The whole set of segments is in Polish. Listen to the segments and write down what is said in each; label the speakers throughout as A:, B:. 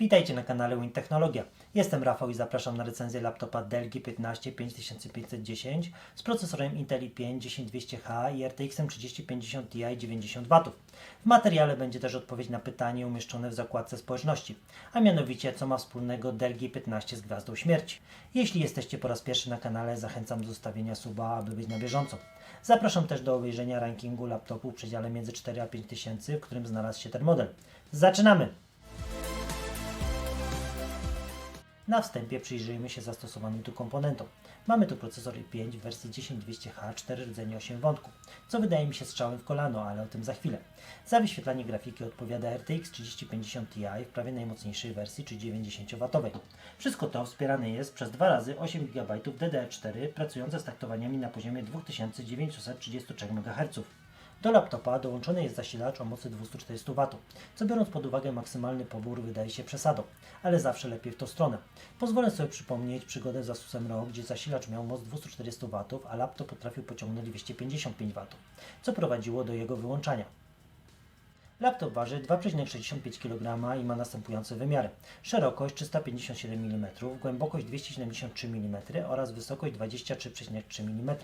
A: Witajcie na kanale Win Technologia. Jestem Rafał i zapraszam na recenzję laptopa Dell G15 5510 z procesorem Intel i5 10200H i RTX 3050 Ti 90 W. Materiale będzie też odpowiedź na pytanie umieszczone w zakładce społeczności, a mianowicie co ma wspólnego Dell G15 z Gwiazdą Śmierci. Jeśli jesteście po raz pierwszy na kanale, zachęcam do zostawienia suba, aby być na bieżąco. Zapraszam też do obejrzenia rankingu laptopów w przedziale między 4 a 5 tysięcy, w którym znalazł się ten model. Zaczynamy! Na wstępie przyjrzyjmy się zastosowanym tu komponentom. Mamy tu procesor i5 w wersji 10200H, 4 rdzenie 8 wątków, co wydaje mi się strzałem w kolano, ale o tym za chwilę. Za wyświetlanie grafiki odpowiada RTX 3050 Ti w prawie najmocniejszej wersji, czyli 90W. Wszystko to wspierane jest przez 2 razy 8 GB DDR4 pracujące z taktowaniami na poziomie 2933 MHz. Do laptopa dołączony jest zasilacz o mocy 240 W, co biorąc pod uwagę maksymalny pobór wydaje się przesadą, ale zawsze lepiej w tą stronę. Pozwolę sobie przypomnieć przygodę z Asusem ROG, gdzie zasilacz miał moc 240 W, a laptop potrafił pociągnąć 255 W, co prowadziło do jego wyłączania. Laptop waży 2,65 kg i ma następujące wymiary. Szerokość 357 mm, głębokość 273 mm oraz wysokość 23,3 mm.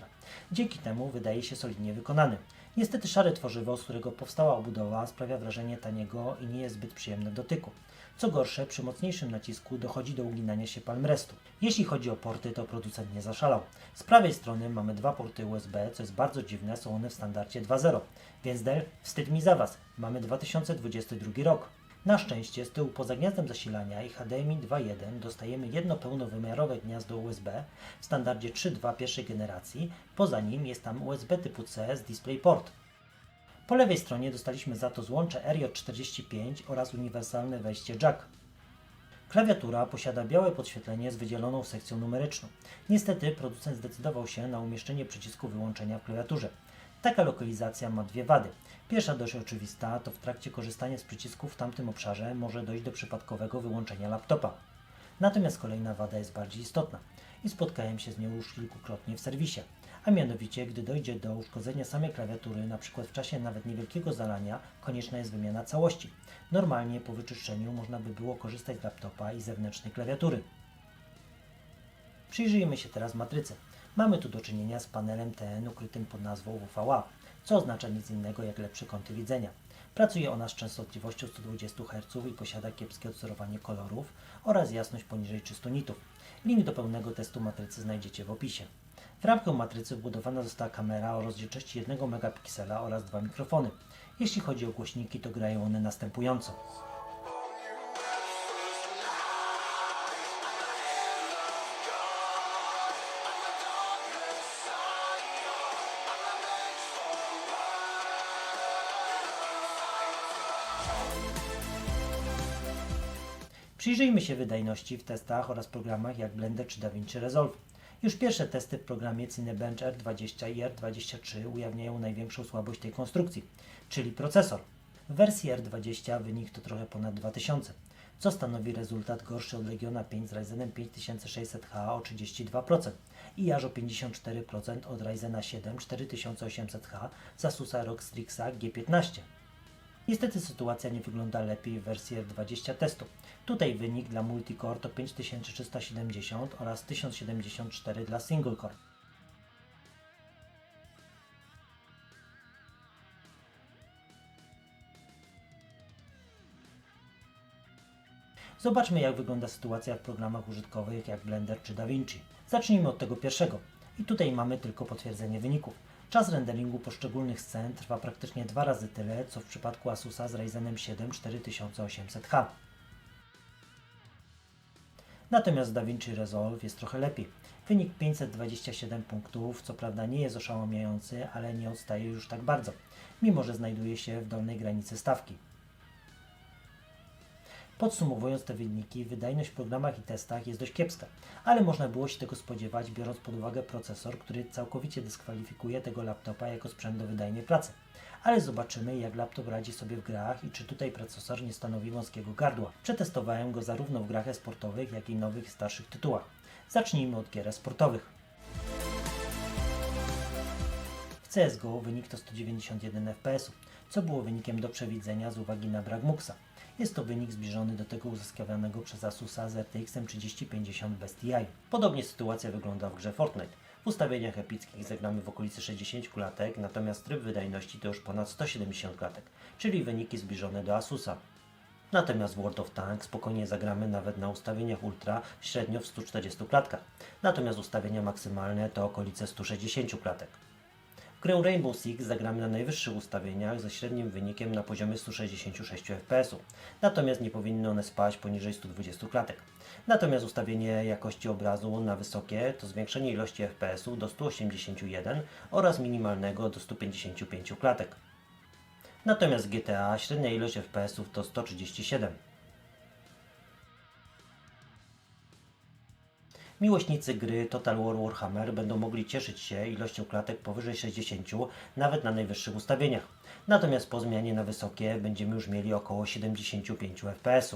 A: Dzięki temu wydaje się solidnie wykonany. Niestety szare tworzywo, z którego powstała obudowa, sprawia wrażenie taniego i nie jest zbyt przyjemne w dotyku. Co gorsze, przy mocniejszym nacisku dochodzi do uginania się palmrestu. Jeśli chodzi o porty, to producent nie zaszalał. Z prawej strony mamy dwa porty USB, co jest bardzo dziwne, są one w standardzie 2.0. Więc Dell, wstyd mi za Was, mamy 2022 rok. Na szczęście z tyłu poza gniazdem zasilania i HDMI 2.1 dostajemy jedno pełnowymiarowe gniazdo USB w standardzie 3.2 pierwszej generacji, poza nim jest tam USB typu C z DisplayPort. Po lewej stronie dostaliśmy za to złącze RJ45 oraz uniwersalne wejście jack. Klawiatura posiada białe podświetlenie z wydzieloną sekcją numeryczną. Niestety producent zdecydował się na umieszczenie przycisku wyłączenia w klawiaturze. Taka lokalizacja ma dwie wady. Pierwsza dość oczywista to w trakcie korzystania z przycisków w tamtym obszarze może dojść do przypadkowego wyłączenia laptopa. Natomiast kolejna wada jest bardziej istotna i spotkałem się z nią już kilkukrotnie w serwisie. A mianowicie, gdy dojdzie do uszkodzenia samej klawiatury, np. w czasie nawet niewielkiego zalania, konieczna jest wymiana całości. Normalnie po wyczyszczeniu można by było korzystać z laptopa i zewnętrznej klawiatury. Przyjrzyjmy się teraz matryce. Mamy tu do czynienia z panelem TN ukrytym pod nazwą WVA, co oznacza nic innego jak lepsze kąty widzenia. Pracuje ona z częstotliwością 120 Hz i posiada kiepskie odsterowanie kolorów oraz jasność poniżej 300 nitów. Link do pełnego testu matrycy znajdziecie w opisie. W ramkę matrycy wbudowana została kamera o rozdzielczości 1 megapiksela oraz dwa mikrofony. Jeśli chodzi o głośniki, to grają one następująco. Przyjrzyjmy się wydajności w testach oraz programach jak Blender czy DaVinci Resolve. Już pierwsze testy w programie Cinebench R20 i R23 ujawniają największą słabość tej konstrukcji, czyli procesor. W wersji R20 wynik to trochę ponad 2000, co stanowi rezultat gorszy od Legiona 5 z Ryzenem 5600H o 32% i aż o 54% od Ryzena 7 4800H z Asusa ROG Strix G15. Niestety sytuacja nie wygląda lepiej w wersji R20 testu. Tutaj wynik dla multicore to 5370 oraz 1074 dla single core. Zobaczmy jak wygląda sytuacja w programach użytkowych jak Blender czy DaVinci. Zacznijmy od tego pierwszego. I tutaj mamy tylko potwierdzenie wyników. Czas renderingu poszczególnych scen trwa praktycznie dwa razy tyle, co w przypadku Asusa z Ryzenem 7 4800H. Natomiast DaVinci Resolve jest trochę lepiej. Wynik 527 punktów, co prawda nie jest oszałamiający, ale nie odstaje już tak bardzo, mimo że znajduje się w dolnej granicy stawki. Podsumowując te wyniki, wydajność w programach i testach jest dość kiepska, ale można było się tego spodziewać, biorąc pod uwagę procesor, który całkowicie dyskwalifikuje tego laptopa jako sprzęt do wydajnej pracy. Ale zobaczymy, jak laptop radzi sobie w grach i czy tutaj procesor nie stanowi wąskiego gardła. Przetestowałem go zarówno w grach e-sportowych, jak i nowych starszych tytułach. Zacznijmy od gier e-sportowych. W CSGO wynik to 191 fps. co było wynikiem do przewidzenia z uwagi na brak MUXa. Jest to wynik zbliżony do tego uzyskiwanego przez Asusa z RTX 3050 bez. Podobnie sytuacja wygląda w grze Fortnite. W ustawieniach epickich zagramy w okolicy 60 klatek, natomiast tryb wydajności to już ponad 170 klatek, czyli wyniki zbliżone do Asusa. Natomiast w World of Tanks spokojnie zagramy nawet na ustawieniach ultra średnio w 140 klatkach. Natomiast ustawienia maksymalne to okolice 160 klatek. Grę Rainbow Six zagramy na najwyższych ustawieniach ze średnim wynikiem na poziomie 166 fps. Natomiast nie powinny one spaść poniżej 120 klatek. Natomiast ustawienie jakości obrazu na wysokie to zwiększenie ilości fps do 181 oraz minimalnego do 155 klatek. Natomiast GTA średnia ilość fps to 137. Miłośnicy gry Total War Warhammer będą mogli cieszyć się ilością klatek powyżej 60 nawet na najwyższych ustawieniach. Natomiast po zmianie na wysokie będziemy już mieli około 75 fps.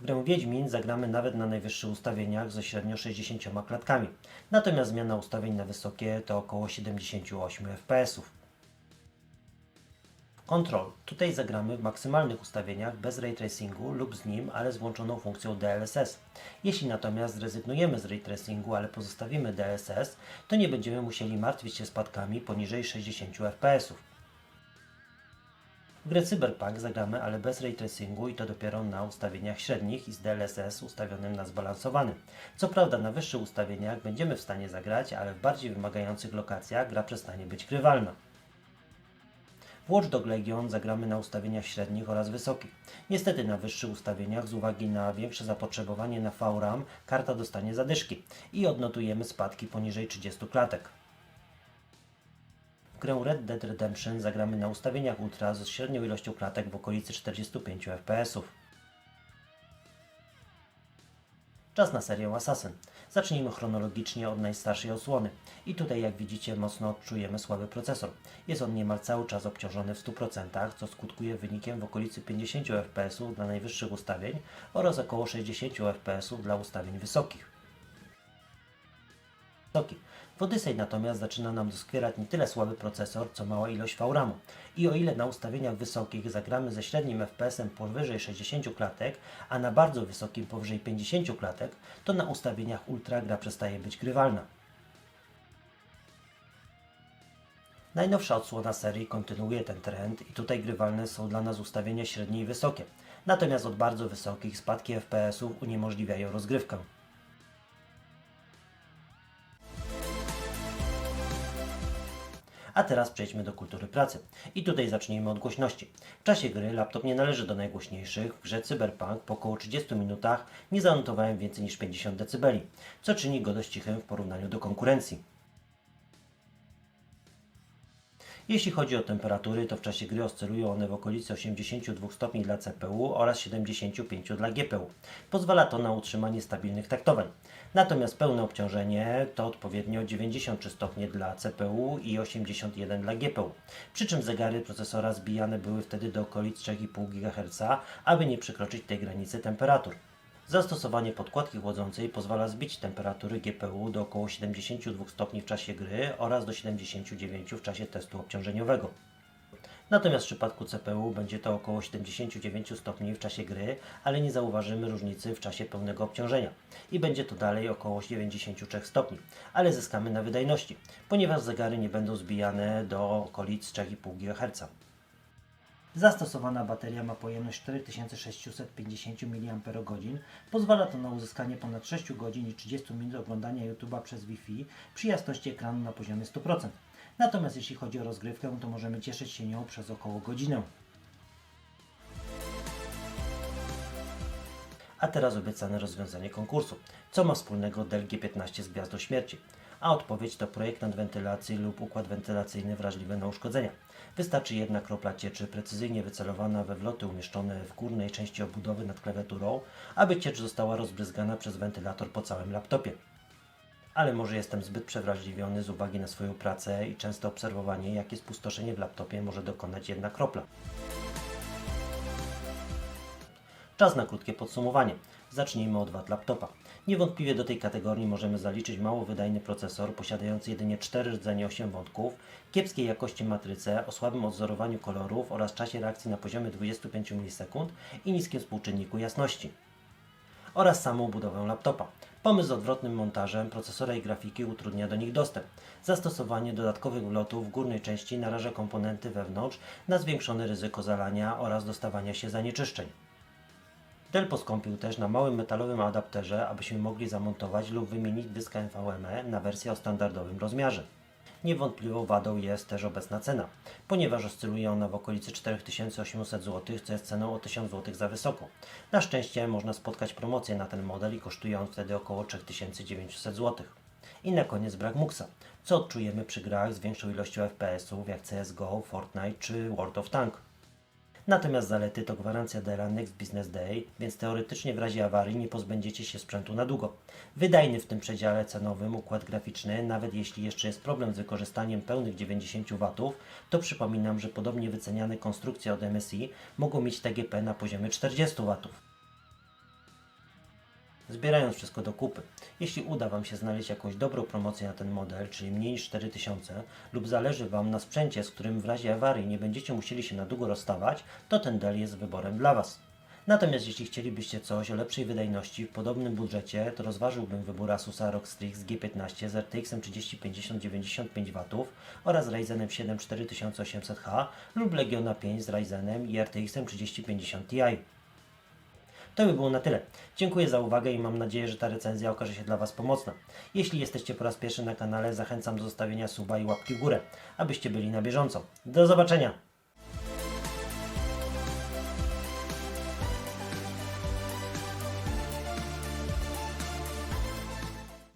A: W grę Wiedźmin zagramy nawet na najwyższych ustawieniach ze średnio 60 klatkami. Natomiast zmiana ustawień na wysokie to około 78 fps. Control. Tutaj zagramy w maksymalnych ustawieniach bez ray tracingu lub z nim, ale z włączoną funkcją DLSS. Jeśli natomiast zrezygnujemy z ray tracingu, ale pozostawimy DLSS, to nie będziemy musieli martwić się spadkami poniżej 60 fps. W grę Cyberpunk zagramy, ale bez ray tracingu i to dopiero na ustawieniach średnich i z DLSS ustawionym na zbalansowany. Co prawda na wyższych ustawieniach będziemy w stanie zagrać, ale w bardziej wymagających lokacjach gra przestanie być grywalna. W Watch Dog Legion zagramy na ustawieniach średnich oraz wysokich. Niestety na wyższych ustawieniach z uwagi na większe zapotrzebowanie na VRAM karta dostanie zadyszki i odnotujemy spadki poniżej 30 klatek. W grę Red Dead Redemption zagramy na ustawieniach Ultra z średnią ilością klatek w okolicy 45 fps. Czas na serię Assassin. Zacznijmy chronologicznie od najstarszej osłony. I tutaj jak widzicie mocno odczujemy słaby procesor. Jest on niemal cały czas obciążony w 100%, co skutkuje wynikiem w okolicy 50 fps dla najwyższych ustawień oraz około 60 fps dla ustawień wysokich. Wysoki. W Odyssey natomiast zaczyna nam doskwierać nie tyle słaby procesor, co mała ilość VRAMu. I o ile na ustawieniach wysokich zagramy ze średnim FPS-em powyżej 60 klatek, a na bardzo wysokim powyżej 50 klatek, to na ustawieniach ultra gra przestaje być grywalna. Najnowsza odsłona serii kontynuuje ten trend i tutaj grywalne są dla nas ustawienia średnie i wysokie. Natomiast od bardzo wysokich spadki FPS-ów uniemożliwiają rozgrywkę. A teraz przejdźmy do kultury pracy. I tutaj zacznijmy od głośności. W czasie gry laptop nie należy do najgłośniejszych. W grze Cyberpunk po około 30 minutach nie zanotowałem więcej niż 50 dB, co czyni go dość cichym w porównaniu do konkurencji. Jeśli chodzi o temperatury, to w czasie gry oscylują one w okolicy 82 stopni dla CPU oraz 75 dla GPU. Pozwala to na utrzymanie stabilnych taktowań. Natomiast pełne obciążenie to odpowiednio 93 stopnie dla CPU i 81 dla GPU. Przy czym zegary procesora zbijane były wtedy do okolic 3,5 GHz, aby nie przekroczyć tej granicy temperatur. Zastosowanie podkładki chłodzącej pozwala zbić temperatury GPU do około 72 stopni w czasie gry oraz do 79 w czasie testu obciążeniowego. Natomiast w przypadku CPU będzie to około 79 stopni w czasie gry, ale nie zauważymy różnicy w czasie pełnego obciążenia. I będzie to dalej około 93 stopni, ale zyskamy na wydajności, ponieważ zegary nie będą zbijane do okolic 3,5 GHz. Zastosowana bateria ma pojemność 4650 mAh. Pozwala to na uzyskanie ponad 6 godzin i 30 minut oglądania YouTube'a przez Wi-Fi przy jasności ekranu na poziomie 100%. Natomiast jeśli chodzi o rozgrywkę, to możemy cieszyć się nią przez około godzinę. A teraz obiecane rozwiązanie konkursu. Co ma wspólnego Dell G15 z Gwiazdą Śmierci? A odpowiedź to projekt wentylacji lub układ wentylacyjny wrażliwy na uszkodzenia. Wystarczy jedna kropla cieczy precyzyjnie wycelowana we wloty umieszczone w górnej części obudowy nad klawiaturą, aby ciecz została rozbryzgana przez wentylator po całym laptopie. Ale może jestem zbyt przewrażliwiony z uwagi na swoją pracę i częste obserwowanie, jakie spustoszenie w laptopie może dokonać jedna kropla. Czas na krótkie podsumowanie. Zacznijmy od wad laptopa. Niewątpliwie do tej kategorii możemy zaliczyć mało wydajny procesor posiadający jedynie 4 rdzenie 8 wątków, kiepskiej jakości matrycę o słabym odzorowaniu kolorów oraz czasie reakcji na poziomie 25 ms i niskim współczynniku jasności oraz samą budowę laptopa. Pomysł z odwrotnym montażem procesora i grafiki utrudnia do nich dostęp. Zastosowanie dodatkowych wlotów w górnej części naraża komponenty wewnątrz na zwiększone ryzyko zalania oraz dostawania się zanieczyszczeń. Dell poskąpił też na małym metalowym adapterze, abyśmy mogli zamontować lub wymienić dysk NVMe na wersję o standardowym rozmiarze. Niewątpliwą wadą jest też obecna cena, ponieważ oscyluje ona w okolicy 4800 zł, co jest ceną o 1000 zł za wysoko. Na szczęście można spotkać promocję na ten model i kosztuje on wtedy około 3900 zł. I na koniec brak muxa, co odczujemy przy grach z większą ilością FPS-ów jak CSGO, Fortnite czy World of Tank. Natomiast zalety to gwarancja Della Next Business Day, więc teoretycznie w razie awarii nie pozbędziecie się sprzętu na długo. Wydajny w tym przedziale cenowym układ graficzny, nawet jeśli jeszcze jest problem z wykorzystaniem pełnych 90 W, to przypominam, że podobnie wyceniane konstrukcje od MSI mogą mieć TGP na poziomie 40 W. Zbierając wszystko do kupy, jeśli uda Wam się znaleźć jakąś dobrą promocję na ten model, czyli mniej niż 4000, lub zależy Wam na sprzęcie, z którym w razie awarii nie będziecie musieli się na długo rozstawać, to ten Dell jest wyborem dla Was. Natomiast jeśli chcielibyście coś o lepszej wydajności w podobnym budżecie, to rozważyłbym wybór Asusa ROG Strix G15 z RTX 3050 95 W oraz Ryzenem 7 4800H lub Legiona 5 z Ryzenem i RTX 3050 Ti. To by było na tyle. Dziękuję za uwagę i mam nadzieję, że ta recenzja okaże się dla Was pomocna. Jeśli jesteście po raz pierwszy na kanale, zachęcam do zostawienia suba i łapki w górę, abyście byli na bieżąco. Do zobaczenia!